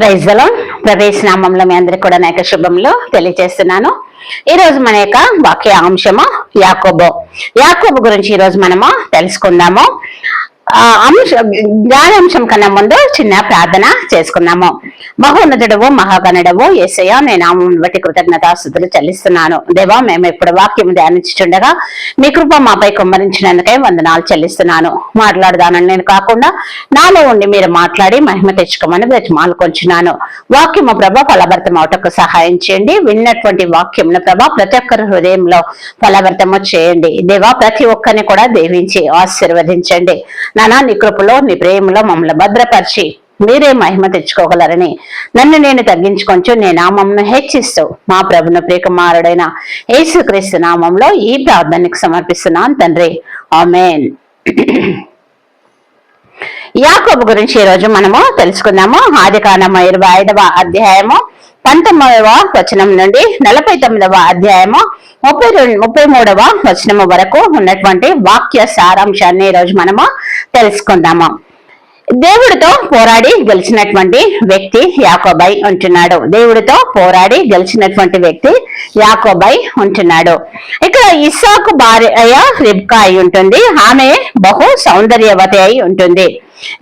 ప్రైజ్లో ప్రవేశ నామంలో మీ అందరికి కూడా నా యొక్క శుభంలో తెలియజేస్తున్నాను. ఈ రోజు మన యొక్క వాక్య అంశము యాకోబో. యాకోబు గురించి ఈ రోజు మనము తెలుసుకుందాము. అంశం జ్ఞానాంశం కన్నా ముందు చిన్న ప్రార్థన చేసుకున్నాము. మహోన్నతుడవు మహాగణుడవు ఏసయ్య నేను నామం బట్టి కృతజ్ఞతాస్థుతులు చెల్లిస్తున్నాను. దేవా మేము ఇప్పుడు వాక్యం ధ్యానించుండగా మీ కృప మాపై కుమ్మరించినందుకై వందనాలు చెల్లిస్తున్నాను. మాట్లాడదానని నేను కాకుండా నాలో ఉండి మీరు మాట్లాడి మహిమ తెచ్చుకోమని బ్రతిమాలు కొంచున్నాను. వాక్యము ప్రభ ఫలభర్తం అవటకు సహాయం చేయండి. విన్నటువంటి వాక్యమును ప్రభ ప్రతి ఒక్కరి హృదయంలో ఫలభర్తము చేయండి. దేవా ప్రతి ఒక్కరిని కూడా దీవించి ఆశీర్వదించండి. నానా నీ కృపలో నీ ప్రేమలో మమ్మల్ని భద్రపరిచి మీరే మహిమ తెచ్చుకోగలరని నన్ను నేను తగ్గించుకొంచు నీ నామంను హెచ్చిస్తూ మా ప్రభును ప్రియకుమారుడైన యేసుక్రీస్తు నామంలో ఈ ప్రార్థనకు సమర్పిస్తున్నాను తండ్రి. ఆమెన్. యాకోబు గురించి ఈ రోజు మనము తెలుసుకుందాము. ఆదికాండము ఇరవై ఐదవ అధ్యాయము పంతొమ్మిదవ వచనం నుండి నలభై తొమ్మిదవ అధ్యాయము ముప్పై రెండు ముప్పై మూడవ వచనము వరకు ఉన్నటువంటి వాక్య సారాంశాన్ని ఈ రోజు మనము తెలుసుకుందాము. దేవుడితో పోరాడి గెలిచినటువంటి వ్యక్తి యాకోబై ఉంటున్నాడు. దేవుడితో పోరాడి గెలిచినటువంటి వ్యక్తి యాకోబై ఉంటున్నాడు. ఇక్కడ ఇస్సాకు భార్య రిబ్కా అయి ఉంటుంది. ఆమె బహు సౌందర్యవతి అయి ఉంటుంది.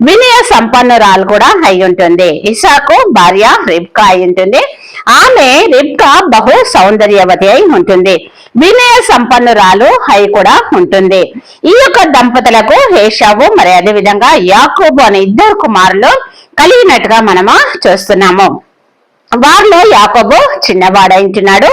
వినయ సంపన్నురాలు కూడా అయి ఉంటుంది ఇషాకు భార్య రిబ్కా అయి ఉంటుంది ఆమె రిబ్కా బహు సౌందర్యవతి అయి ఉంటుంది. వినయ సంపన్నురాలు అయి కూడా ఉంటుంది. ఈ యొక్క దంపతులకు హేషావు మరి అదే విధంగా యాకోబు అనే ఇద్దరు కుమారులు కలిగినట్టుగా మనము చూస్తున్నాము. వారిలో యాకోబు చిన్నవాడైంటున్నాడు.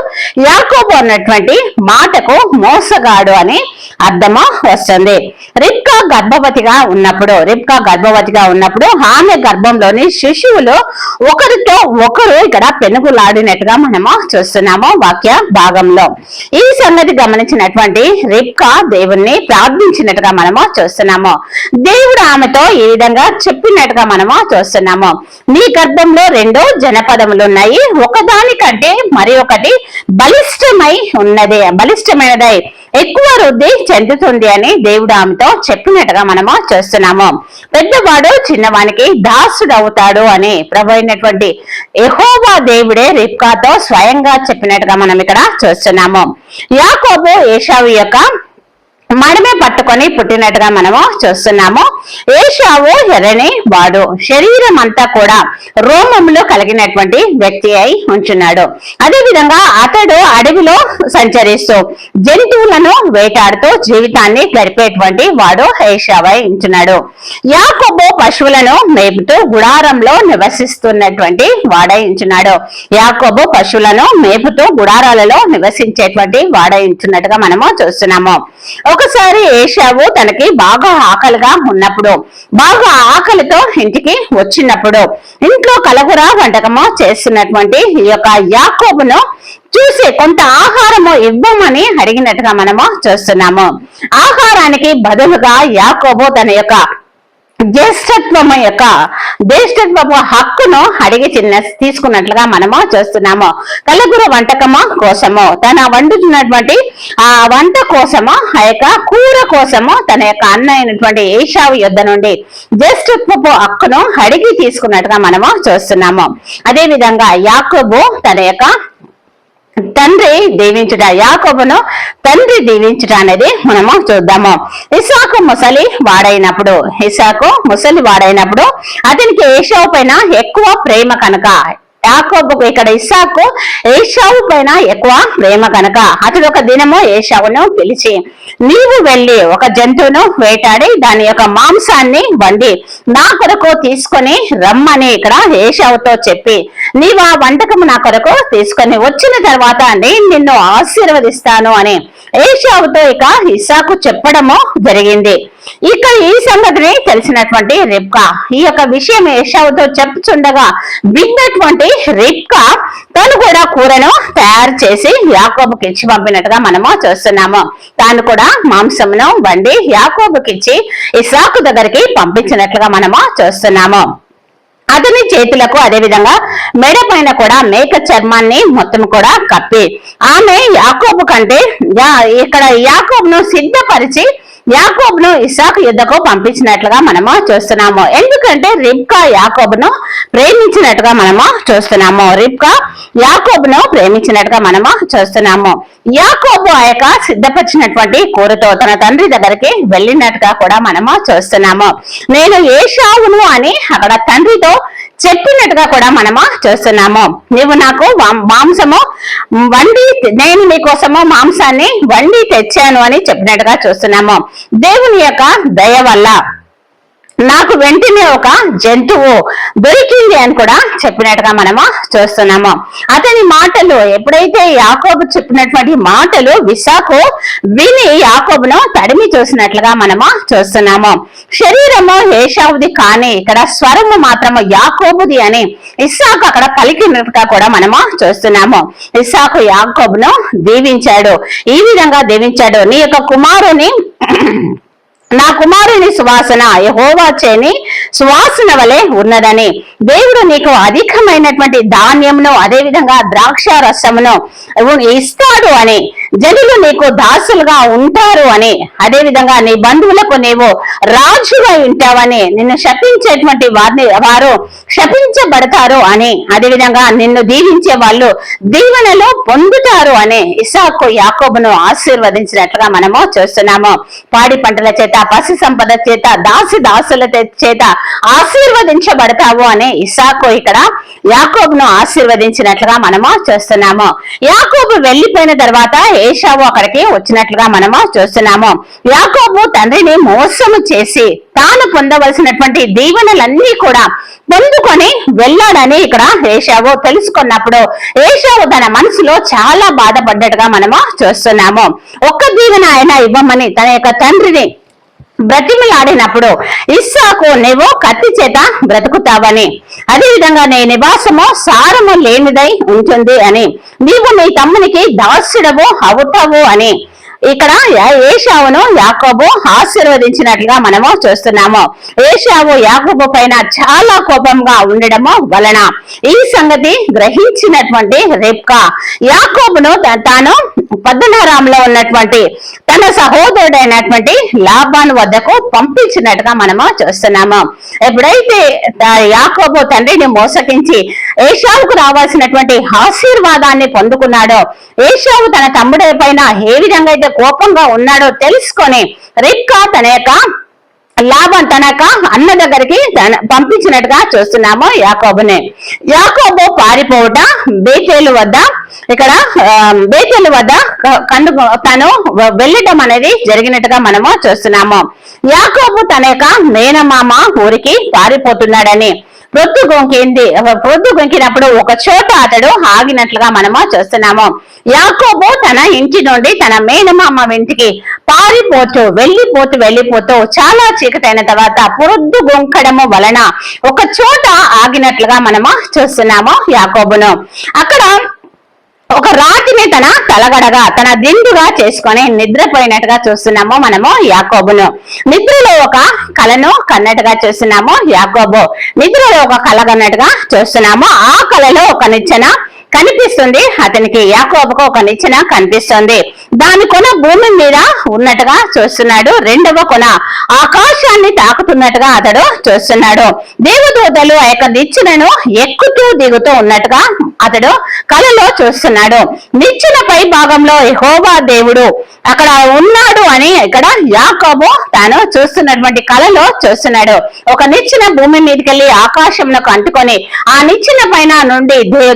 యాకోబు అన్నటువంటి మాటకు మోసగాడు అని అర్థము వస్తుంది. రిబ్కా గర్భవతిగా ఉన్నప్పుడు రిబ్కా గర్భవతిగా ఉన్నప్పుడు ఆమె గర్భంలోని శిశువులు ఒకరితో ఒకరు ఇక్కడ పెనుగులాడినట్టుగా మనము చూస్తున్నాము వాక్య భాగంలో. ఈ సంగతి గమనించినటువంటి రిబ్కా దేవుణ్ణి ప్రార్థించినట్టుగా మనము చూస్తున్నాము. దేవుడు ఆమెతో ఈ విధంగా చెప్పినట్టుగా మనము చూస్తున్నాము. నీ గర్భంలో రెండు జనపదములు ఉన్నాయి. ఒకదానికంటే మరి ఒకటి బలిష్టమై ఉన్నది. బలిష్టమైనదై ఎక్కువ వృద్ధి చెందుతుంది అని దేవుడు ఆమెతో చెప్పినట్టుగా మనము చూస్తున్నాము. పెద్దవాడు చిన్నవానికి దాసుడు అవుతాడు అని ప్రభు అయినటువంటి యెహోవా దేవుడే రిప్కాతో స్వయంగా చెప్పినట్టుగా మనం ఇక్కడ చూస్తున్నాము. యాకోబు ఏషావు యొక్క మడమే పట్టుకొని పుట్టినట్టుగా మనము చూస్తున్నాము. ఏషావు ఎర్రని వాడు. శరీరం అంతా కూడా రోమములు కలిగినటువంటి వ్యక్తి అయి ఉంచున్నాడు. అదేవిధంగా అతడు అడవిలో సంచరిస్తూ జంతువులను వేటాడుతూ జీవితాన్ని గడిపేటువంటి వాడు ఏషావై ఉంచున్నాడు. యాకోబు పశువులను మేపుతూ గుడారంలో నివసిస్తున్నటువంటి వాడై ఉంచున్నాడు. యాకోబు పశువులను మేపుతూ గుడారాలలో నివసించేటువంటి వాడై ఉంచున్నట్టుగా మనము చూస్తున్నాము. ఒకసారి ఏషావు తనకి బాగా ఆకలిగా ఉన్నప్పుడు బాగా ఆకలితో ఇంటికి వచ్చినప్పుడు. ఇంట్లో కలగుర వంటకము చేస్తున్నటువంటి ఈ యొక్క యాకోబును చూసి కొంత ఆహారము ఇవ్వమని అడిగినట్టుగా మనము చూస్తున్నాము. ఆహారానికి బదులుగా యాకోబు తన యొక్క జ్యేష్ఠత్వము యొక్క జ్యేష్ఠత్వము హక్కును అడిగి చిన్న తీసుకున్నట్లుగా మనము చూస్తున్నాము. కలగుర వంటకము కోసము తన వండుతున్నటువంటి ఆ వంట కోసము ఆ యొక్క కూర కోసము తన యొక్క అన్న అయినటువంటి ఏషావు యుద్ధ నుండి జ్యేష్ఠత్వపు హక్కును అడిగి తీసుకున్నట్టుగా మనము చూస్తున్నాము. అదే విధంగా యాకోబు తన యొక్క తండ్రి దీవించుట యాకోబును తండ్రి దీవించుట అనేది మనము చూద్దాము. ఇసాకు ముసలి వాడైనప్పుడు ఇసాకు ముసలి వాడైనప్పుడు అతనికి ఏషావు పైన ఎక్కువ ప్రేమ కనుక యాకోబుకు ఇక్కడ ఇస్సాకు ఏషావు పైన ఎక్కువ ప్రేమ కనుక. అతడు ఒక దినము ఏషావును పిలిచి నీవు వెళ్ళి ఒక జంతువును వేటాడి దాని యొక్క మాంసాన్ని వండి నా కొరకు తీసుకొని రమ్మని ఇక్కడ ఏషావుతో చెప్పి నీవు ఆ వంటకము నా కొరకు తీసుకొని వచ్చిన తర్వాత నేను నిన్ను ఆశీర్వదిస్తాను అని ఏషావుతో ఇక ఇసాకు చెప్పడము జరిగింది. ఇక ఈ సంగతిని తెలిసినటువంటి రిబ్కా ఈ యొక్క విషయం ఏషావుతో చెప్పుచుండగా విన్నటువంటి రిబ్కా తను కూడా కూరను తయారు చేసి యాకోబుకి ఇచ్చి పంపినట్టుగా మనము చూస్తున్నాము. తాను కూడా మాంసమును వండి యాకోబుకి ఇచ్చి ఇసాకు దగ్గరికి పంపించినట్లుగా మనము చూస్తున్నాము. అతని చేతులకు అదే విధంగా మెడ పైన కూడా మేక చర్మాన్ని మొత్తం కూడా కప్పి. ఆమె యాకోబు కంటే యా- ఇక్కడ యాకోబును సిద్ధపరిచి యాకోబును ఇసాకు యుద్ధకు పంపించినట్లుగా మనము చూస్తున్నాము. ఎందుకంటే రిబ్కా యాకోబును ప్రేమించినట్టుగా మనము చూస్తున్నాము. రిబ్కా యాకోబును ప్రేమించినట్టుగా మనము చూస్తున్నాము. యాకోబు ఆ యొక్క సిద్ధపరిచినటువంటి కూరతో తన తండ్రి దగ్గరికి వెళ్ళినట్టుగా కూడా మనము చూస్తున్నాము. నేను ఏషావును అని అక్కడ తండ్రితో చెప్పినట్టుగా కూడా మనము చూస్తున్నాము. నీవు నాకు మాంసము వండి నేను నీకోసము మాంసాన్ని వండి తెచ్చాను అని చెప్పినట్టుగా చూస్తున్నాము. దేవుని యొక్క దయ వల్ల నాకు వెంటనే ఒక జంతువు దొరికింది అని కూడా చెప్పినట్టుగా మనము చూస్తున్నాము. అతని మాటలు ఎప్పుడైతే యాకోబు చెప్పినటువంటి మాటలు విశాఖ విని యాకోబును తడిమి చూసినట్లుగా మనము చూస్తున్నాము. శరీరము ఏషావుది కానీ ఇక్కడ స్వరము మాత్రము యాకోబుది అని ఇస్సాకు అక్కడ పలికినట్టుగా కూడా మనము చూస్తున్నాము. ఇస్సాకు యాకోబును దీవించాడు. ఈ విధంగా దీవించాడు. నీ యొక్క కుమారుని నా కుమారుని సువాసన యహోవా చేని సువాసన వలె ఉన్నదని. దేవుడు నీకు అధికమైనటువంటి ధాన్యమును అదే విధంగా ద్రాక్ష రసమును ఇస్తాడు అని. జనులు నీకు దాసులుగా ఉంటారు అని. అదే విధంగా నీ బంధువులకు నీవు రాజుగా ఉంటావని నిన్ను శపించేటువంటి వారిని వారు శపించబడతారు అని. అదే విధంగా నిన్ను దీవించే వాళ్ళు దీవెనలో పొందుతారు అని ఇసాకు యాకోబును ఆశీర్వదించినట్లుగా మనము చూస్తున్నాము. పాడి పంటల చేత పశు సంపద చేత దాసి దాసుల చేత ఆశీర్వదించబడతావు అని ఇసాకు ఇక్కడ యాకోబును ఆశీర్వదించినట్లుగా మనము చూస్తున్నాము. యాకోబు వెళ్ళిపోయిన తర్వాత ఏషావు అక్కడికి వచ్చినట్లుగా మనము చూస్తున్నాము. యాకోబు తండ్రిని మోసము చేసి తాను పొందవలసినటువంటి దీవెనలన్నీ కూడా పొందుకొని వెళ్ళాడని ఇక్కడ ఏషావు తెలుసుకున్నప్పుడు ఏషావు తన మనసులో చాలా బాధపడ్డట్టుగా మనము చూస్తున్నాము. ఒక్క దీవెన ఆయన ఇవ్వమని తన యొక్క తండ్రిని బ్రతిమలాడినప్పుడు ఇస్సాకు నీవు కత్తి చేత బ్రతుకుతావని. అదేవిధంగా నీ నివాసము సారము లేనిదై ఉంటుంది అని. నీవు నీ తమ్మునికి దాసుడవు అవుతావు అని. ఇక్కడ ఏషావును యాకోబు ఆశీర్వదించినట్లుగా మనము చూస్తున్నాము. ఏషావు యాకోబు పైన చాలా కోపంగా ఉండడము వలన ఈ సంగతి గ్రహించినటువంటి రేప్కా యాకోబును త- తాను పద్మనారాంలో ఉన్నటువంటి తన సహోదరుడైనటువంటి లాభాన్ వద్దకు పంపించినట్టుగా మనము చూస్తున్నాము. ఎప్పుడైతే త- యాకోబు తండ్రిని మోసగించి ఏషావుకు రావాల్సినటువంటి ఆశీర్వాదాన్ని పొందుకున్నాడో ఏషావు తన తమ్ముడి పైన ఏ విధంగా అయితే కోపంగా ఉన్నాడో తెలుసుకొని రిక్కా తన యొక్క లాభం తనక అన్న దగ్గరికి తన- పంపించినట్టుగా చూస్తున్నాము యాకోబుని. యాకోబు పారిపోవట బేతేలు వద్ద ఇక్కడ ఆ, బేతేలు వద్ద క- తను వెళ్ళటం అనేది జరిగినట్టుగా మనము చూస్తున్నాము. యాకోబు తన యొక్క మేనమామ ఊరికి పారిపోతున్నాడని. ప్రొద్దు గొంకింది ప్రొద్దు గొంకినప్పుడు ఒక చోట అతడు ఆగినట్లుగా మనము చూస్తున్నాము. యాకోబు తన ఇంటి నుండి తన మేనమామ ఇంటికి పారిపోతూ వెళ్ళిపోతూ వెళ్ళిపోతూ చాలా చీకటైన తర్వాత పొద్దు గొంకడము వలన ఒక చోట ఆగినట్లుగా మనము చూస్తున్నాము యాకోబును. అక్కడ ఒక రాతిని తన తలగడగా తన దిండుగా చేసుకొని నిద్రపోయినట్టుగా చూస్తున్నాము మనము యాకోబును. నిద్రలో ఒక కలను కన్నట్టుగా చూస్తున్నాము యాకోబు. నిద్రలో ఒక కల కన్నట్టుగా చూస్తున్నాము. ఆ కలలో ఒక నిచ్చెన కనిపిస్తుంది. అతనికి యాకోబుకు ఒక నిచ్చెన కనిపిస్తుంది. దాని కొన భూమి మీద ఉన్నట్టుగా చూస్తున్నాడు. రెండవ కొన ఆకాశాన్ని తాకుతున్నట్టుగా అతడు చూస్తున్నాడు. దేవదూతలు ఆ యొక్క నిచ్చెనను ఎక్కుతూ దిగుతూ ఉన్నట్టుగా అతడు కలలో చూస్తున్నాడు. నిచ్చెన పై భాగంలో హోబా దేవుడు అక్కడ ఉన్నాడు అని ఇక్కడ యాకోబు తాను చూస్తున్నటువంటి కలలో చూస్తున్నాడు. ఒక నిచ్చెన భూమి మీదకెళ్ళి ఆకాశంలోకి అంటుకొని ఆ నిచ్చెన పైన నుండి దే-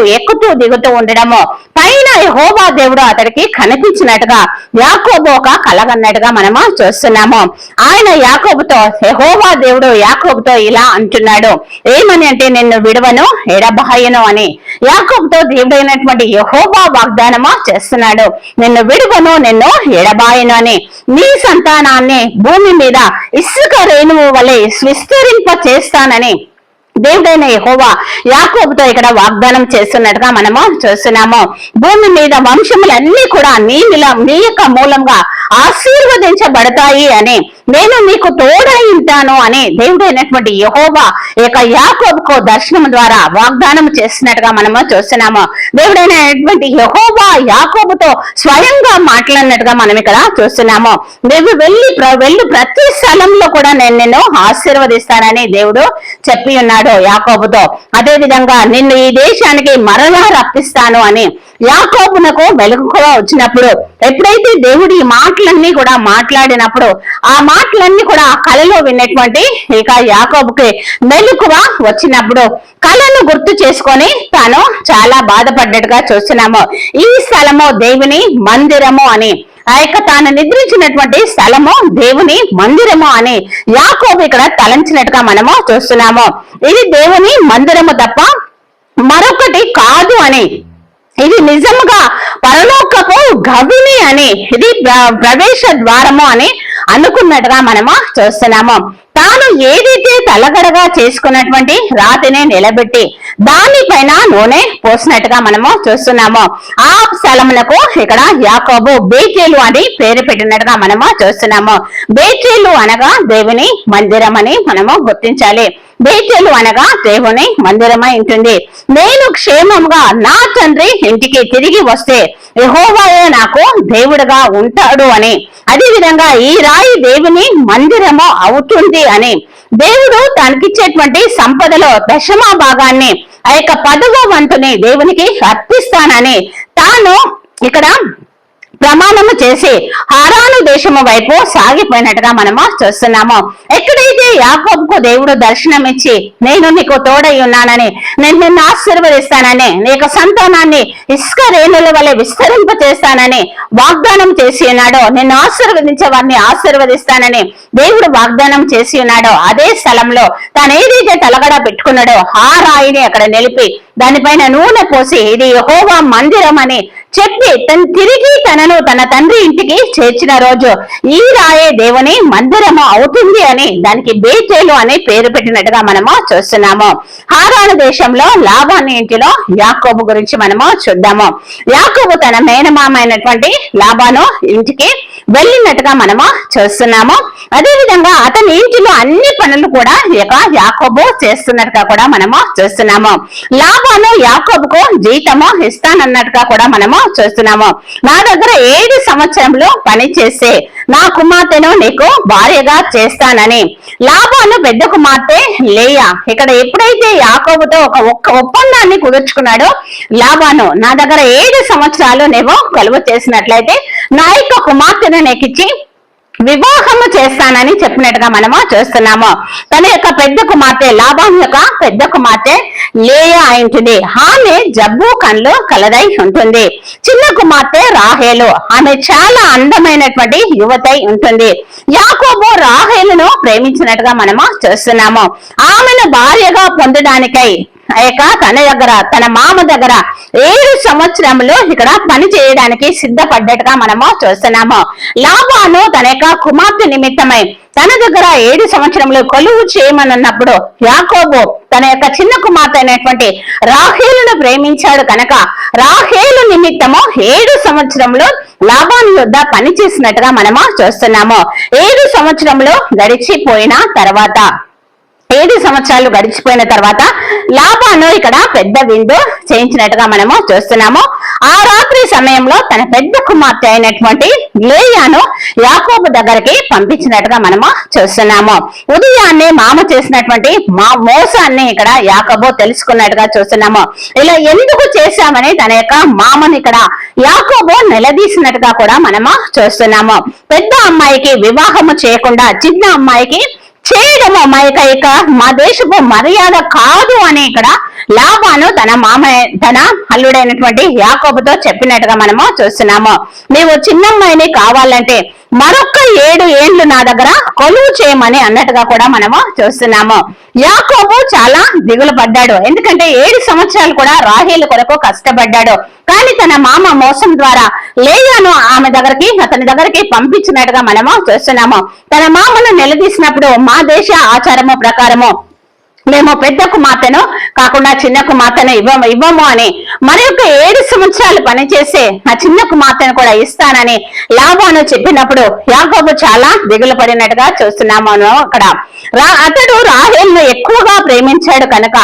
దేవదూతలు ఎక్కుతూ దిగుతూ ఉండడము. పైన యెహోవా దేవుడు అతడికి కనిపించినట్టుగా యాకోబు ఒక కలగన్నట్టుగా మనము చూస్తున్నాము. ఆయన యాకోబుతో యెహోవా దేవుడు యాకోబుతో ఇలా అంటున్నాడు ఏమని అంటే నిన్ను విడవను ఎడబాయను అని. యాకోబుతో దేవుడైనటువంటి యెహోవా వాగ్దానము చేస్తున్నాడు నిన్ను విడువను నిన్ను ఎడబాయను అని. నీ సంతానాన్ని భూమి మీద ఇసుక రేణువు వలె విస్తరింప చేస్తానని దేవుడైన యెహోవా యాకోబుతో ఇక్కడ వాగ్దానం చేస్తున్నట్టుగా మనము చూస్తున్నాము. భూమి మీద వంశములన్నీ కూడా నీ నీ యొక్క మూలంగా ఆశీర్వదించబడతాయి అని నేను మీకు తోడై ఉంటాను అని దేవుడైనటువంటి అయినటువంటి యహోవా యొక్క యాకోబుకు దర్శనం ద్వారా వాగ్దానం చేస్తున్నట్టుగా మనము చూస్తున్నాము. దేవుడైనటువంటి యహోవా యాకోబుతో స్వయంగా మాట్లాడినట్టుగా మనం ఇక్కడ చూస్తున్నాము. నువ్వు వెళ్ళి ప్ర- ప్రతి స్థలంలో కూడా నేను నిన్ను ఆశీర్వదిస్తానని దేవుడు చెప్పి ఉన్నాడు యాకోబుతో. అదే విధంగా నిన్ను ఈ దేశానికి మరలా రప్పిస్తాను అని యాకోబునకు వెలుగు వచ్చినప్పుడు ఎప్పుడైతే దేవుడు ఈ మాటలన్నీ కూడా మాట్లాడినప్పుడు ఆ మాటలన్నీ కూడా ఆ కళలో విన్నటువంటి ఇక యాకోబుకి మెలకువ వచ్చినప్పుడు కళను గుర్తు చేసుకొని తాను చాలా బాధపడ్డట్టుగా చూస్తున్నాము. ఈ స్థలము దేవుని మందిరము అని ఆ యొక్క తాను నిద్రించినటువంటి స్థలము దేవుని మందిరము అని యాకోబు ఇక్కడ తలంచినట్టుగా మనము చూస్తున్నాము. ఇది దేవుని మందిరము తప్ప మరొకటి కాదు అని ఇది నిజముగా పరలోకపు గవిని అని ఇది ప్ర- ప్రవేశ ద్వారము అని అనుకున్నట్టుగా మనము చూస్తున్నాము. తాను ఏదైతే తలగడగా చేసుకున్నటువంటి రాతిని నిలబెట్టి దానిపైన నూనె పోసినట్టుగా మనము చూస్తున్నాము. ఆ స్థలమునకు ఇక్కడ యాకోబు బేచేలు అని పేరు పెట్టినట్టుగా మనము చూస్తున్నాము. బేచేలు అనగా దేవుని మందిరం అని మనము గుర్తించాలి. బేచేలు అనగా దేవుని మందిరమై ఉంటుంది. నేను క్షేమంగా నా తండ్రి ఇంటికి తిరిగి వస్తే యెహోవాయే నాకు దేవుడుగా ఉంటాడు అని. అదే విధంగా ఈ సాయి దేవుని మందిరము అవుతుంది అని. దేవుడు తనకిచ్చేటువంటి సంపదలో దశమ భాగాన్ని ఆ యొక్క పదవ వంతుని దేవునికి అర్పిస్తానని. తాను ఇక్కడ ప్రమాణము చేసి హారాను దేశము వైపు సాగిపోయినట్టుగా మనము చూస్తున్నాము. ఎక్కడైతే యాకోబుకు దేవుడు దర్శనం ఇచ్చి నేను నీకు తోడై ఉన్నానని నేను నిన్ను ఆశీర్వదిస్తానని నీ యొక్క సంతానాన్ని ఇసుక రేణుల వలె విస్తరింప చేస్తానని వాగ్దానం చేసి ఉన్నాడో నిన్ను ఆశీర్వదించే వారిని ఆశీర్వదిస్తానని దేవుడు వాగ్దానం చేసి ఉన్నాడో అదే స్థలంలో తాను ఏదైతే తలగడ పెట్టుకున్నాడో ఆ రాయిని అక్కడ నిలిపి దానిపైన నూనె పోసి ఇది యెహోవా మందిరం అని చెప్పి తను తిరిగి తనను తన తండ్రి ఇంటికి చేర్చిన రోజు ఈ రాయే దేవుని మందిరము అవుతుంది అని దానికి బేచేలు అని పేరు పెట్టినట్టుగా మనము చూస్తున్నాము. హారాను దేశంలో లాభాన్ని ఇంటిలో యాకోబు గురించి మనము చూద్దాము. యాకోబు తన మేనమామైనటువంటి లాభాను ఇంటికి వెళ్ళినట్టుగా మనము చూస్తున్నాము. అదే విధంగా అతని ఇంటిలో అన్ని పనులు కూడా యాకోబు చేస్తున్నట్టుగా కూడా మనము చూస్తున్నాము. లాభాను యాకోబుకు జీతము ఇస్తానన్నట్టుగా కూడా మనము చూస్తున్నాము. నా దగ్గర ఏడు సంవత్సరంలో పని చేసే నా కుమార్తెను నీకు భార్యగా చేస్తానని. లాభాను పెద్ద కుమార్తె లేయా. ఇక్కడ ఎప్పుడైతే యాకోబుతో ఒక ఒక్క ఒప్పందాన్ని కుదుర్చుకున్నాడో లాభాను నా దగ్గర ఏడు సంవత్సరాలు నేను కలువ చేసినట్లయితే నా యొక్క కుమార్తెను నీకిచ్చి వివాహము చేస్తానని చెప్పినట్టుగా మనము చూస్తున్నాము. తన యొక్క పెద్ద కుమార్తె లాభం యొక్క పెద్ద కుమార్తె లేయ అయింటుంది. ఆమె జబ్బు కళ్ళు కలదై ఉంటుంది. చిన్న కుమార్తె రాహేలు. ఆమె చాలా అందమైనటువంటి యువతై ఉంటుంది. యాకోబు రాహేలును ప్రేమించినట్టుగా మనము చూస్తున్నాము. ఆమెను భార్యగా పొందడానికై ఆ యొక్క తన దగ్గర తన మామ దగ్గర ఏడు సంవత్సరములు ఇక్కడ పని చేయడానికి సిద్ధపడ్డట్టుగా మనము చూస్తున్నాము. లాభాను తన యొక్క కుమార్తె నిమిత్తమై తన దగ్గర ఏడు సంవత్సరములు కొలువు చేయమన్నప్పుడు యాకోబు తన యొక్క చిన్న కుమార్తె అయినటువంటి రాహేలును ప్రేమించాడు కనుక రాహేలు నిమిత్తము ఏడు సంవత్సరంలో లాభాను యొద్ద పని చేసినట్టుగా మనము చూస్తున్నాము. ఏడు సంవత్సరంలో గడిచిపోయిన తర్వాత ఏడు సంవత్సరాలు గడిచిపోయిన తర్వాత లాభాను ఇక్కడ పెద్ద విందు చేయించినట్టుగా మనము చూస్తున్నాము. ఆ రాత్రి సమయంలో తన పెద్ద కుమార్తె అయినటువంటి లేయాను యాకోబు దగ్గరికి పంపించినట్టుగా మనము చూస్తున్నాము. ఉదయాన్నే మామ చేసినటువంటి మా మోసాన్ని ఇక్కడ యాకోబు తెలుసుకున్నట్టుగా చూస్తున్నాము. ఇలా ఎందుకు చేశామని తన యొక్క మామని ఇక్కడ యాకోబు నిలదీసినట్టుగా కూడా మనము చూస్తున్నాము. పెద్ద అమ్మాయికి వివాహము చేయకుండా చిన్న అమ్మాయికి చేయడము మా యొక్క యొక్క మా దేశపు మర్యాద కాదు అని ఇక్కడ లాభాను తన మామ తన అల్లుడైనటువంటి యాకోబుతో చెప్పినట్టుగా మనము చూస్తున్నాము. నీవు చిన్నమ్మాయిని కావాలంటే మరొక ఏడు ఏండ్లు నా దగ్గర కొలువు చేయమని అన్నట్టుగా కూడా మనము చూస్తున్నాము. యాకోబు చాలా దిగులు పడ్డాడు. ఎందుకంటే ఏడు సంవత్సరాలు కూడా రాహేలు కొరకు కష్టపడ్డాడు. కానీ తన మామ మోసం ద్వారా లేయాను ఆమె దగ్గరికి అతని దగ్గరికి పంపించినట్టుగా మనము చూస్తున్నాము. తన మామను నిలదీసినప్పుడు మా దేశ ఆచారము ప్రకారము మేము పెద్ద కుమార్తెను కాకుండా చిన్న కుమార్తెను ఇవ్వము ఇవ్వము అని మరి యొక్క ఏడు సంవత్సరాలు పనిచేసే ఆ చిన్న కుమార్తెను కూడా ఇస్తానని లాభాను చెప్పినప్పుడు యాకోబు చాలా దిగులు పడినట్టుగా చూస్తున్నాము అక్కడ. రా అతడు రాహేల్ను ఎక్కువగా ప్రేమించాడు కనుక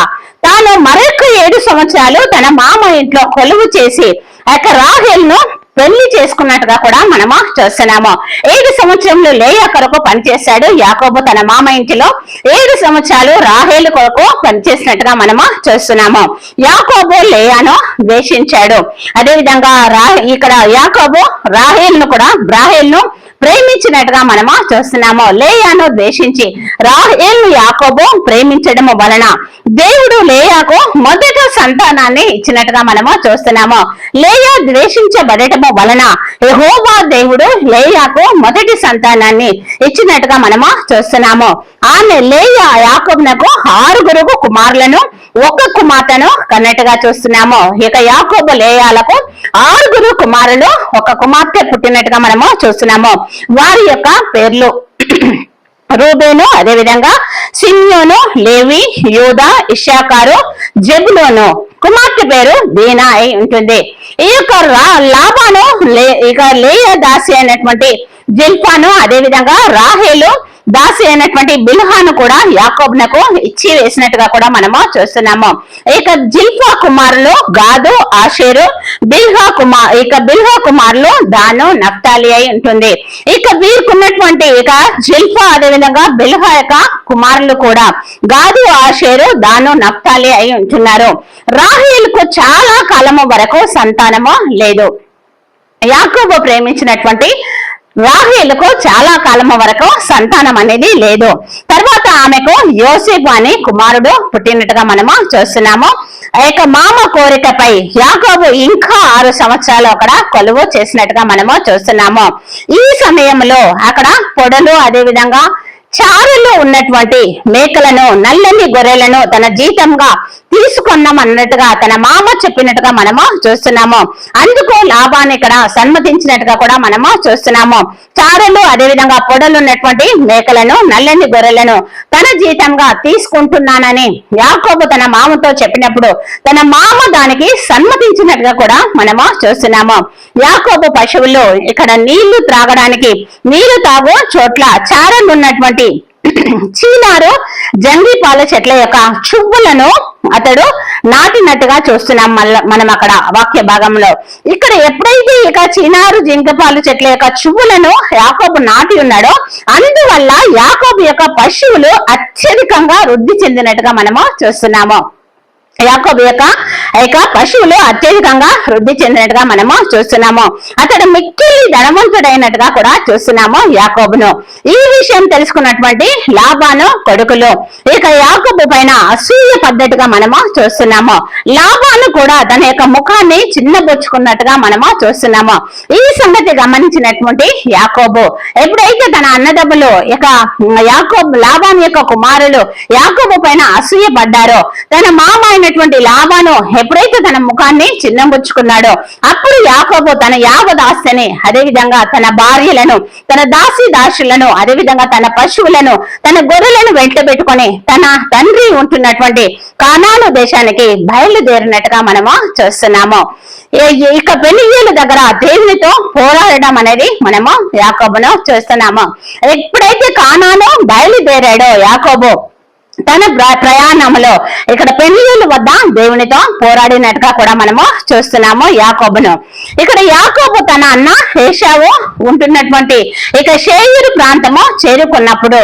తాను మరొక ఏడు సంవత్సరాలు తన మామ ఇంట్లో కొలువు చేసి ఆ యొక్క రాహేల్ను పెళ్ళి చేసుకున్నట్టుగా కూడా మనము చూస్తున్నాము ఏడు సంవత్సరంలో లేయా కొరకు పనిచేశాడు యాకోబు తన మామ ఇంటిలో. ఏడు సంవత్సరాలు రాహేలు కొరకు పనిచేసినట్టుగా మనము చూస్తున్నాము యాకోబు లేయాను ద్వేషించాడు. అదేవిధంగా రా ఇక్కడ యాకోబు రాహేల్ను కూడా రాహేల్ను ప్రేమించినట్టుగా మనమా చూస్తున్నాము. లేయాను ద్వేషించి రాహేల్ను యాకోబు ప్రేమించడము వలన దేవుడు లేయాకు మొదట సంతానాన్ని ఇచ్చినట్టుగా మనము చూస్తున్నాము. లేయా ద్వేషించబడటము వలన యెహోవా దేవుడు లేయాకు మొదటి సంతానాన్ని ఇచ్చినట్టుగా మనము చూస్తున్నాము. ఆమె లేయా యాకోబునకు ఆరుగురు కుమారులను ఒక కుమార్తెను కన్నట్టుగా చూస్తున్నాము. ఇక యాకోబు లేయాలకు ఆరుగురు కుమారులు ఒక కుమార్తె పుట్టినట్టుగా మనము చూస్తున్నాము. వారి యొక్క పేర్లు. రూబేను అదేవిధంగా సిమ్యోను లేవి యూదా ఇషాకారు జబులోను. కుమార్తె పేరు దీనా అయి ఉంటుంది. ఈ యొక్క రా- లాభాను లే ఇక లేయ దాసి అయినటువంటి జిల్ఫాను అదేవిధంగా రాహేలు దాసి అయినటువంటి బిల్హాను కూడా యాకోబ్నకు ఇచ్చి వేసినట్టుగా కూడా మనము చూస్తున్నాము. ఇక జిల్ఫా కుమారులు గాదు ఆషేరు బిల్హా కుమార్ ఇక బిల్హా కుమారులు దాను నఫ్తాలి అయి ఉంటుంది. ఇక వీరుకున్నటువంటి ఇక జిల్ఫా అదేవిధంగా బిల్హా యొక్క కుమారులు కూడా గాదు ఆషేరు దాను నఫ్తాలి అయి ఉంటున్నారు. రాహేలుకు చాలా కాలము వరకు సంతానము లేదు. యాకోబు ప్రేమించినటువంటి రాహేలుకు చాలా కాలం వరకు సంతానం అనేది లేదు. తర్వాత ఆమెకు యోసేపు అనే కుమారుడు పుట్టినట్టుగా మనము చూస్తున్నాము. ఆ యొక్క మామ కోరికపై యాకోబు ఇంకా ఆరు సంవత్సరాలు అక్కడ కొలువు చేసినట్టుగా మనము చూస్తున్నాము. ఈ సమయంలో అక్కడ పొడలు అదే విధంగా చారులో ఉన్నటువంటి మేకలను నల్లని గొర్రెలను తన జీతంగా తీసుకున్నాం అన్నట్టుగా తన మామ చెప్పినట్టుగా మనము చూస్తున్నాము. అందుకు లాభాన్ని ఇక్కడ సన్మతించినట్టుగా కూడా మనము చూస్తున్నాము. చారులు అదేవిధంగా పొడలు ఉన్నటువంటి మేకలను నల్లని గొర్రెలను తన జీతంగా తీసుకుంటున్నానని యాకోబు తన మామతో చెప్పినప్పుడు తన మామ దానికి సన్మతించినట్టుగా కూడా మనము చూస్తున్నాము. యాకోబు పశువులు ఇక్కడ నీళ్ళు త్రాగడానికి నీళ్ళు తాగు చోట్ల చారలు ఉన్నటువంటి చీనారు జంగిపాల చెట్ల యొక్క చువ్వులను అతడు నాటినట్టుగా చూస్తున్నాం మళ్ళా మనం అక్కడ వాక్య భాగంలో. ఇక్కడ ఎప్పుడైతే ఇక చీనారు జింకపాలు చెట్ల యొక్క చువ్వులను యాకోబు నాటి ఉన్నాడో అందువల్ల యాకోబు యొక్క పశువులు అత్యధికంగా వృద్ధి చెందినట్టుగా మనము చూస్తున్నాము. యాకోబు యొక్క యొక్క పశువులు అత్యధికంగా వృద్ధి చెందినట్టుగా మనము చూస్తున్నాము. అతడు మిక్కిలి ధనవంతుడైనట్టుగా కూడా చూస్తున్నాము యాకోబును. ఈ విషయం తెలుసుకున్నటువంటి లాభాను కొడుకులు. ఇక యాకోబు పైన అసూయ పద్ధతిగా మనము చూస్తున్నాము. లాభాను కూడా తన యొక్క ముఖాన్ని చిన్నబుచ్చుకున్నట్టుగా మనము చూస్తున్నాము. ఈ సంగతి గమనించినటువంటి యాకోబు. ఎప్పుడైతే తన అన్నదమ్ములు ఇక యాకోబు లాభాన్ యొక్క కుమారులు యాకోబు పైన అసూయ పడ్డారో తన మామ అయినటువంటి లాభాను ఎప్పుడైతే తన ముఖాన్ని చిన్నబుచ్చుకున్నాడో అప్పుడు యాకోబు తన యావదాస్తిని అదే విధంగా తన భార్యలను తన దాసి దాసులను అదే విధంగా తన పశువులను తన గొర్రెలను వెంట పెట్టుకొని తన తండ్రి ఉంటున్నటువంటి కానాను దేశానికి బయలుదేరినట్టుగా మనము చూస్తున్నాము. ఏ- ఇక పెళ్ళిళ్ళ దగ్గర దేవునితో పోరాడడం అనేది మనము యాకోబును చూస్తున్నాము. ఎప్పుడైతే కానాను బయలుదేరాడో యాకోబు తన ప్ర- ప్రయాణంలో ఇక్కడ పెళ్ళిళ్ళ వద్ద దేవునితో పోరాడినట్టుగా కూడా మనము చూస్తున్నాము యాకోబును. ఇక్కడ యాకోబు తన అన్న ఏషావు ఉంటున్నటువంటి ఇక షేయూరు ప్రాంతము చేరుకున్నప్పుడు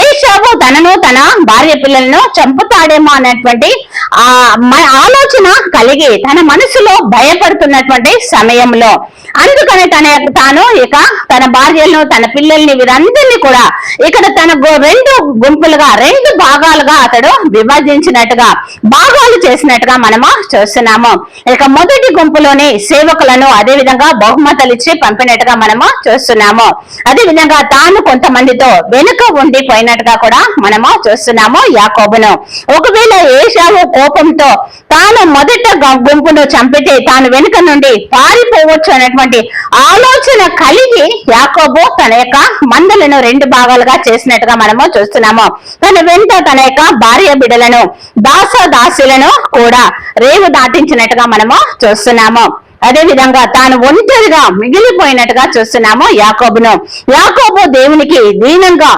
ఏషావు తనను తన భార్య పిల్లలను చంపుతాడేమో అన్నటువంటి ఆ మ- ఆలోచన కలిగి తన మనసులో భయపడుతున్నటువంటి సమయంలో అందుకని తన తాను ఇక తన భార్యలను తన పిల్లల్ని వీరందరినీ కూడా ఇక్కడ తన గో- రెండు గుంపులుగా రెండు భాగాలుగా అతడు విభజించినట్టుగా భాగాలు చేసినట్టుగా మనము చూస్తున్నాము. ఇక మొదటి గుంపులోని సేవకులను అదే విధంగా బహుమతులు ఇచ్చి పంపినట్టుగా మనము చూస్తున్నాము. అదే విధంగా తాను కొంతమందితో వెనుక ఉండిపోయినట్టుగా కూడా మనము చూస్తున్నాము యాకోబును. ఒకవేళ ఏషావు కోపంతో తాను మొదట గుంపును చంపితే తాను వెనుక నుండి పారిపోవచ్చు అనేటువంటి ఆలోచన కలిగి యాకోబు తన యొక్క మందలను రెండు భాగాలుగా చేసినట్టుగా మనము చూస్తున్నాము. తన వెంట తన లేక భార్య బిడలను దాస దాసులను కూడా రేవు దాటించినట్టుగా మనము చూస్తున్నాము. అదే విధంగా తాను ఒంటరిగా మిగిలిపోయినట్టుగా చూస్తున్నాము యాకోబును. యాకోబు దేవునికి దీనంగా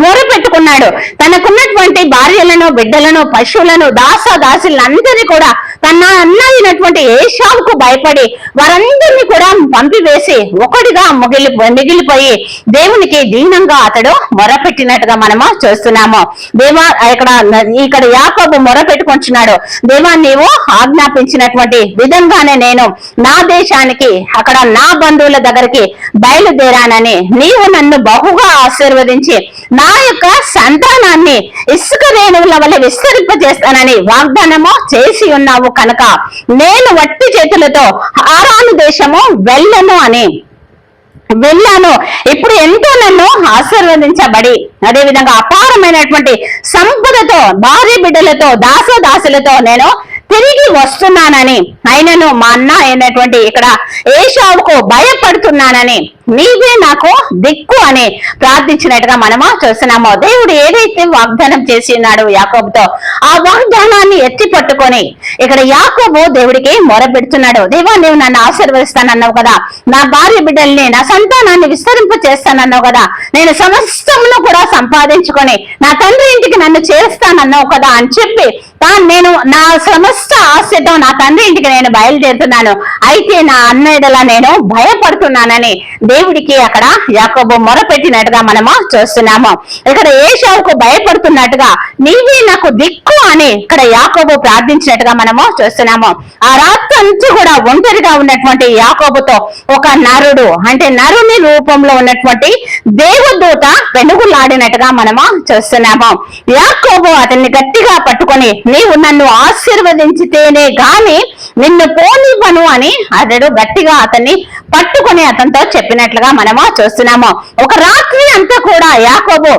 మొర పెట్టుకున్నాడు. తనకున్నటువంటి భార్యలను బిడ్డలను పశువులను దాస దాసులందరినీ కూడా తన అన్న అయినటువంటి ఏషావుకు భయపడి వారందరినీ కూడా పంపివేసి ఒకటిగా మిగిలి మిగిలిపోయి దేవునికి దీనంగా అతడు మొరపెట్టినట్టుగా మనము చూస్తున్నాము. దేవా ఇక్కడ ఇక్కడ యాకబు మొరపెట్టుకుంటున్నాడు దేవా నీవు ఆజ్ఞాపించినటువంటి విధంగానే నేను నా దేశానికి అక్కడ నా బంధువుల దగ్గరికి బయలుదేరానని నీవు నన్ను బహుగా ఆశీర్వదించి నా యొక్క సంతానాన్ని ఇసుక రేణువుల వల్ల విస్తరింపజేస్తానని వాగ్దానము చేసి ఉన్నావు. కనుక నేను వట్టి చేతులతో హారాను దేశము వెళ్ళను అని. వెళ్ళాను. ఇప్పుడు ఎంతో నన్ను ఆశీర్వదించబడి అదేవిధంగా అపారమైనటువంటి సంపదతో భార్య బిడ్డలతో దాసదాసులతో నేను తిరిగి వస్తున్నానని. అయినను మా అన్న అయినటువంటి ఇక్కడ ఏషావుకు భయపడుతున్నానని. నీవే నాకు దిక్కు అని ప్రార్థించినట్టుగా మనము చూస్తున్నాము. దేవుడు ఏదైతే వాగ్దానం చేసి ఉన్నాడు యాకోబుతో ఆ వాగ్దానాన్ని ఎత్తి పట్టుకొని ఇక్కడ యాకోబు దేవుడికి మొరపెడుతున్నాడు. దేవా నువ్వు నన్ను ఆశీర్వదిస్తానన్నావు కదా. నా భార్య బిడ్డల్ని నా సంతానాన్ని విస్తరింప చేస్తానన్నావు కదా. నేను సమస్తమును కూడా సంపాదించుకొని నా తండ్రి ఇంటికి నన్ను చేస్తానన్నావు కదా అని చెప్పి తాను నేను నా సమస్త ఆశతో నా తండ్రి ఇంటికి నేను బయలుదేరుతున్నాను. అయితే నా అన్నయ్యలా నేను భయపడుతున్నానని దేవుడికి అక్కడ యాకోబు మొరపెట్టినట్టుగా మనము చూస్తున్నాము. ఇక్కడ ఏషావుకు భయపడుతున్నట్టుగా నీవే నాకు దిక్కు అని ఇక్కడ యాకోబు ప్రార్థించినట్టుగా మనము చూస్తున్నాము. ఆ రాత్రంతా కూడా ఒంటరిగా ఉన్నటువంటి యాకోబుతో ఒక నరుడు అంటే నరుని రూపంలో ఉన్నటువంటి దేవదూత వెనుగులాడినట్టుగా మనము చూస్తున్నాము. యాకోబు అతన్ని గట్టిగా పట్టుకొని నీవు నన్ను ఆశీర్వదించితేనే గాని నిన్ను పోనివ్వను అని అతడు గట్టిగా అతన్ని పట్టుకొని అతనితో చెప్పినట్లుగా మనము చూస్తున్నాము. ఒక రాత్రి అంతా కూడా యాకోబు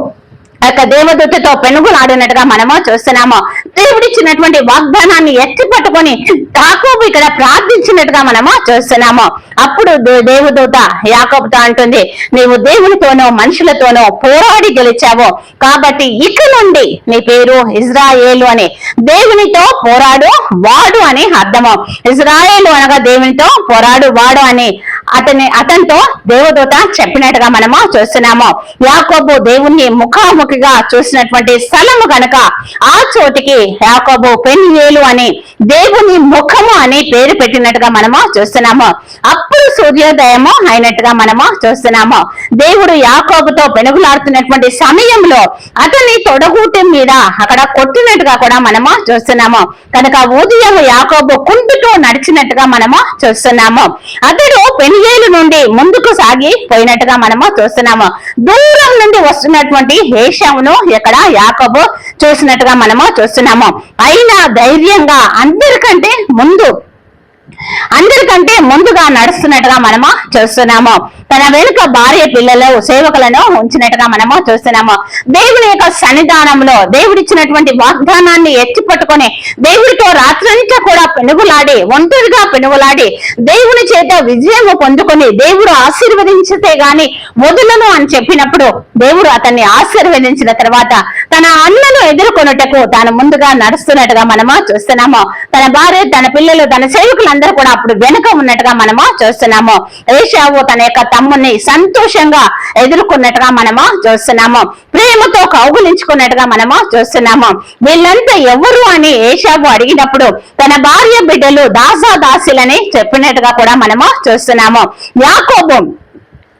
యొక్క దేవదూతతో పెనుగులాడినట్టుగా మనము చూస్తున్నాము. దేవుడిచ్చినటువంటి వాగ్దానాన్ని ఎత్తి పట్టుకొని యాకోబు ఇక్కడ ప్రార్థించినట్టుగా మనము చూస్తున్నాము. అప్పుడు దేవదూత యాకోబుతో అంటుంది నీవు దేవునితోనో మనుషులతోనో పోరాడి గెలిచావు. కాబట్టి ఇక నుండి నీ పేరు ఇజ్రాయేలు అని దేవునితో పోరాడు వాడు అని అర్థము. ఇజ్రాయేలు అనగా దేవునితో పోరాడు వాడు అని అతని అతనితో దేవదూత చెప్పినట్టుగా మనము చూస్తున్నాము. యాకోబు దేవుణ్ణి ముఖాముఖిగా చూసినటువంటి స్థలము గనక ఆ చోటికి యాకోబు పెన్యేలు అని దేవుని ముఖము అని పేరు పెట్టినట్టుగా మనము చూస్తున్నాము. అప్పుడు సూర్యోదయము అయినట్టుగా మనము చూస్తున్నాము. దేవుడు యాకోబుతో పెనుగులాడుతున్నటువంటి సమయంలో అతని తొడగూటి మీద అక్కడ కొట్టినట్టుగా కూడా మనము చూస్తున్నాము. కనుక ఉదయం యాకోబు కుంటుతూ నడిచినట్టుగా మనము చూస్తున్నాము. అతడు పెనియేలు నుండి ముందుకు సాగి పోయినట్టుగా మనము చూస్తున్నాము. దూరం నుండి వస్తున్నటువంటి హేషమును ఇక్కడ యాకబు చూసినట్టుగా మనము చూస్తున్నాము. అయినా ధైర్యంగా అందరికంటే ముందు అందరికంటే ముందుగా నడుస్తున్నట్టుగా మనము చూస్తున్నాము. తన వెనుక భార్య పిల్లలు సేవకులను ఉంచినట్టుగా మనము చూస్తున్నాము. దేవుని యొక్క సన్నిధానంలో దేవుడిచ్చినటువంటి వాగ్దానాన్ని ఎత్తి పట్టుకొని దేవుడితో రాత్రంతా కూడా పెనుగులాడి ఒంటరిగా పెనుగులాడి దేవుని చేత విజయము పొందుకొని దేవుడు ఆశీర్వదించితే గాని మొదలను అని చెప్పినప్పుడు దేవుడు అతన్ని ఆశీర్వదించిన తర్వాత తన అన్నను ఎదుర్కొనుటకు తాను ముందుగా నడుస్తున్నట్టుగా మనము చూస్తున్నాము. తన భార్య తన పిల్లలు తన అందరూ కూడా అప్పుడు వెనుక ఉన్నట్టుగా మనము చూస్తున్నాము. ఏషావు తన యొక్క తమ్ముని సంతోషంగా ఎదుర్కొన్నట్టుగా మనము చూస్తున్నాము. ప్రేమతో కౌగులించుకున్నట్టుగా మనము చూస్తున్నాము. వీళ్ళంతా ఎవరు అని ఏషావు అడిగినప్పుడు తన భార్య బిడ్డలు దాసా దాసిలని చెప్పినట్టుగా కూడా మనము చూస్తున్నాము. యాకోబు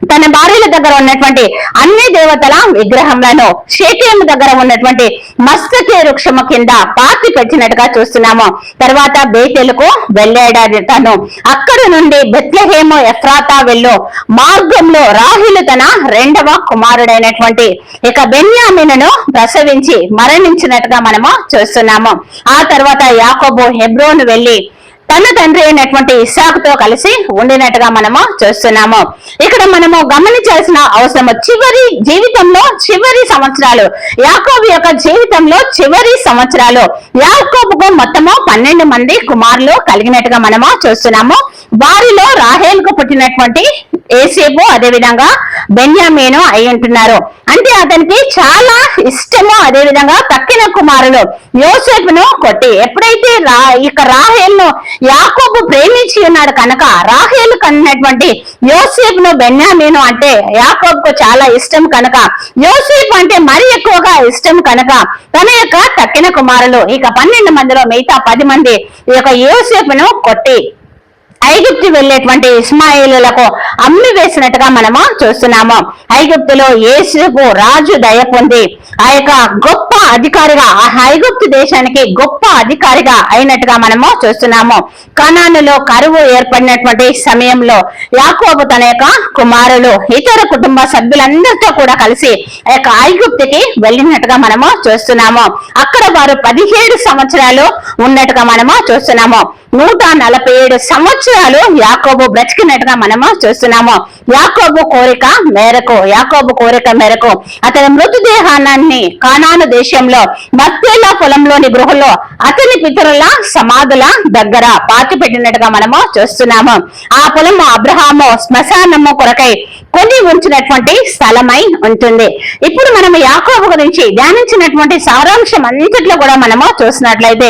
తన భార్యల దగ్గర ఉన్నటువంటి అన్ని దేవతల విగ్రహంలను షేకేము దగ్గర ఉన్నటువంటి మస్తకే వృక్షము కింద పాతి పెట్టినట్టుగా చూస్తున్నాము. తర్వాత బేతెలకు వెళ్ళాడు తను. అక్కడ నుండి బెత్లహేము ఎఫ్రాతా వెళ్ళు. మార్గంలో రాహిలు తన రెండవ కుమారుడైనటువంటి ఇక బెన్యామినను ప్రసవించి మరణించినట్టుగా మనము చూస్తున్నాము. ఆ తర్వాత యాకోబు హెబ్రోను వెళ్ళి తన తండ్రి అయినటువంటి ఇసాకుతో కలిసి ఉండినట్టుగా మనము చూస్తున్నాము. ఇక్కడ మనము గమనించాల్సిన అవసరం చివరి జీవితంలో చివరి సంవత్సరాలు యాకోబు యొక్క జీవితంలో చివరి సంవత్సరాలు. యాకోబుకు మొత్తము పన్నెండు మంది కుమారులు కలిగినట్టుగా మనము చూస్తున్నాము. వారిలో రాహేల్కు పుట్టినటువంటి ఏసేపు అదేవిధంగా బెన్యామీను అయి ఉంటున్నారు. అంటే అతనికి చాలా ఇష్టము. అదే విధంగా తక్కిన కుమారులు యోసేపును కొట్టి ఎప్పుడైతే రా ఇక రాహేల్ను యాకోబు ప్రేమించి ఉన్నాడు కనుక రాహేల్ కన్నటువంటి యోసేపును బెన్యామీను అంటే యాకోబుకు చాలా ఇష్టం కనుక యోసేపు అంటే మరి ఎక్కువగా ఇష్టం కనుక తన యొక్క తక్కిన కుమారులు ఇక పన్నెండు మందిలో మిగతా పది మంది ఈ యొక్క యోసేపును కొట్టి ఐగుప్తు వెళ్ళేటువంటి ఇస్మాయిలులకు అమ్మి వేసినట్టుగా మనము చూస్తున్నాము. ఐగుప్తులో ఏసుకు రాజు దయ పొంది ఆ యొక్క గొప్ప అధికారిగా ఆ ఐగుప్తు దేశానికి గొప్ప అధికారిగా అయినట్టుగా మనము చూస్తున్నాము. కణానులో కరువు ఏర్పడినటువంటి సమయంలో యాకోబు తన యొక్క కుమారులు ఇతర కుటుంబ సభ్యులందరితో కూడా కలిసి ఆ యొక్క ఐగుప్తుకి వెళ్ళినట్టుగా మనము చూస్తున్నాము. అక్కడ వారు పదిహేడు సంవత్సరాలు ఉన్నట్టుగా మనము చూస్తున్నాము. నూట నలభై ఏడు సంవత్సరాలు యాకోబు బ్రతికినట్టుగా మనము చూస్తున్నాము. యాకోబు కోరిక మేరకు యాకోబు కోరిక మేరకు అతని మృతదేహాన్ని కానాను దేశంలో మత్తేలా పొలంలోని గృహలో అతని పితరుల సమాధుల దగ్గర పాతి పెట్టినట్టుగా మనము చూస్తున్నాము. ఆ పొలము అబ్రహాము శ్మశానము కొరకై కొని ఉంచినటువంటి స్థలమై ఉంటుంది. ఇప్పుడు మనము యాకోబు గురించి ధ్యానించినటువంటి సారాంశం అంతట్లో కూడా మనము చూసినట్లయితే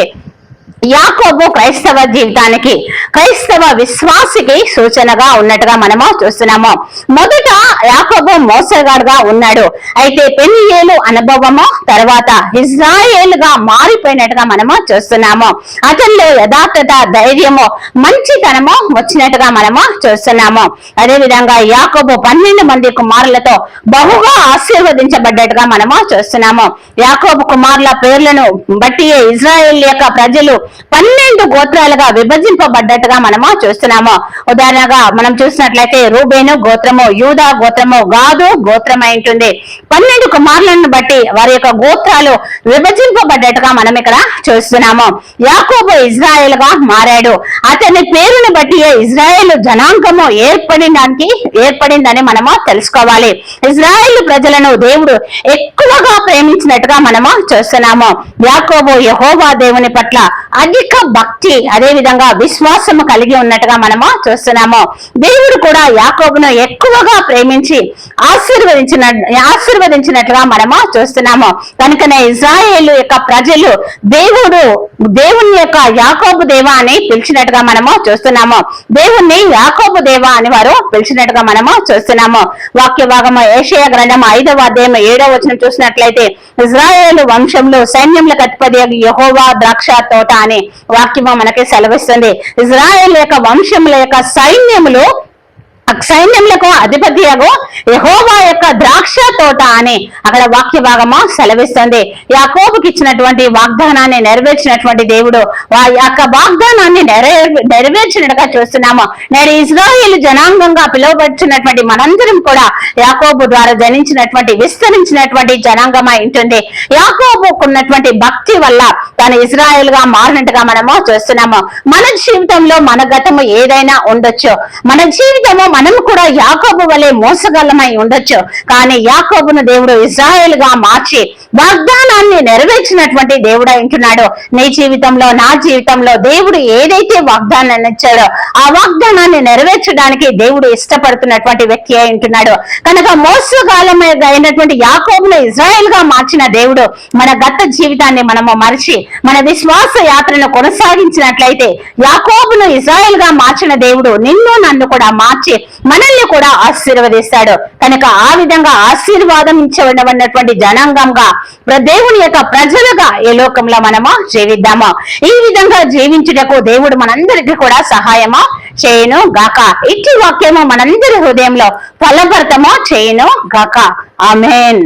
యాకోబు క్రైస్తవ జీవితానికి క్రైస్తవ విశ్వాసికి సూచనగా ఉన్నట్టుగా మనము చూస్తున్నాము. మొదట యాకోబు మోసగాడుగా ఉన్నాడు. అయితే పెనియేలు అనుభవము తర్వాత ఇజ్రాయేల్గా మారిపోయినట్టుగా మనము చూస్తున్నాము. అతనిలో యథార్థత ధైర్యము మంచితనము వచ్చినట్టుగా మనము చూస్తున్నాము. అదే విధంగా యాకోబు పన్నెండు మంది కుమారులతో బహుగా ఆశీర్వదించబడ్డట్టుగా మనము చూస్తున్నాము. యాకోబు కుమారుల పేర్లను బట్టి ఇజ్రాయేల్ యొక్క ప్రజలు పన్నెండు గోత్రాలుగా విభజింపబడ్డట్టుగా మనము చూస్తున్నాము. ఉదాహరణగా మనం చూసినట్లయితే రూబేను గోత్రము యూదా గోత్రము గాదు గోత్రమై ఉంటుంది. పన్నెండు కుమారులను బట్టి వారి యొక్క గోత్రాలు విభజింపబడ్డట్టుగా మనం ఇక్కడ చూస్తున్నాము. యాకోబు ఇజ్రాయెల్గా మారాడు. అతని పేరును బట్టి ఇజ్రాయెల్ జనాంగము ఏర్పడినానికి ఏర్పడిందని మనము తెలుసుకోవాలి. ఇజ్రాయెల్ ప్రజలను దేవుడు ఎక్కువగా ప్రేమించినట్టుగా మనము చూస్తున్నాము. యాకోబు యహోవా దేవుని పట్ల అధిక భక్తి అదే విధంగా విశ్వాసము కలిగి ఉన్నట్టుగా మనము చూస్తున్నాము. దేవుడు కూడా యాకోబును ఎక్కువగా ప్రేమించి ఆశీర్వదించిన ఆశీర్వదించినట్లుగా మనము చూస్తున్నాము. కనుకనే ఇజ్రాయేల్ యొక్క ప్రజలు దేవుడు దేవుని యొక్క యాకోబు దేవ అని పిలిచినట్టుగా మనము చూస్తున్నాము. దేవుణ్ణి యాకోబు దేవ అని వారు పిలిచినట్టుగా మనము చూస్తున్నాము. వాక్య భాగము ఏషియా గ్రంథం ఐదవ అధ్యాయం ఏడవ వచనం చూసినట్లయితే ఇజ్రాయేల్ వంశంలో సైన్యముల కతిపది యహోవా ద్రాక్ష తోట అని వాక్యము మనకి సెలవిస్తుంది. ఇజ్రాయేల్ యొక్క వంశముల యొక్క సైన్యములు సైన్యములకు అధిపతియగు యహోవా యొక్క ద్రాక్ష తోట అని అక్కడ వాక్య భాగము సెలవిస్తుంది. యాకోబుకి ఇచ్చినటువంటి వాగ్దానాన్ని నెరవేర్చినటువంటి దేవుడు ఆ యొక్క వాగ్దానాన్ని నెరవేర్ నెరవేర్చినట్టుగా చూస్తున్నాము. నేడు ఇజ్రాయేల్ జనాంగంగా పిలువబడుచున్నటువంటి మనందరం కూడా యాకోబు ద్వారా జనించినటువంటి విస్తరించినటువంటి జనాంగమై ఉంటుంది. యాకోబుకు ఉన్నటువంటి భక్తి వల్ల తను ఇజ్రాయేల్గా మారినట్టుగా మనము చూస్తున్నాము. మన జీవితంలో మన గతము ఏదైనా ఉండొచ్చు. మన జీవితము మనం కూడా యాకోబు వలె మోసగలమై ఉండొచ్చు. కానీ యాకోబును దేవుడు ఇజ్రాయేల్గా మార్చి వాగ్దానాన్ని నెరవేర్చినటువంటి దేవుడు అంటున్నాడు నీ జీవితంలో నా జీవితంలో దేవుడు ఏదైతే వాగ్దానాన్ని ఇచ్చాడో ఆ వాగ్దానాన్ని నెరవేర్చడానికి దేవుడు ఇష్టపడుతున్నటువంటి వ్యక్తి అంటున్నాడు కనుక మోసగాలమై అయినటువంటి యాకోబును ఇజ్రాయెల్గా మార్చిన దేవుడు మన గత జీవితాన్ని మనము మరిచి మన విశ్వాస యాత్రను కొనసాగించినట్లయితే యాకోబును ఇజ్రాయెల్గా మార్చిన దేవుడు నిన్ను నన్ను కూడా మార్చి మనల్ని కూడా ఆశీర్వదిస్తాడు. కనుక ఆ విధంగా ఆశీర్వాదం ఇచ్చబడినటువంటి జనాంగంగా దేవుని యొక్క ప్రజలుగా ఈ లోకంలో మనము జీవిద్దాము. ఈ విధంగా జీవించుటకు దేవుడు మనందరికీ కూడా సహాయము చేయను గాక. ఇట్టి వాక్యము మనందరి హృదయంలో ఫలభరితమో చేయను గాక. ఆమెన్.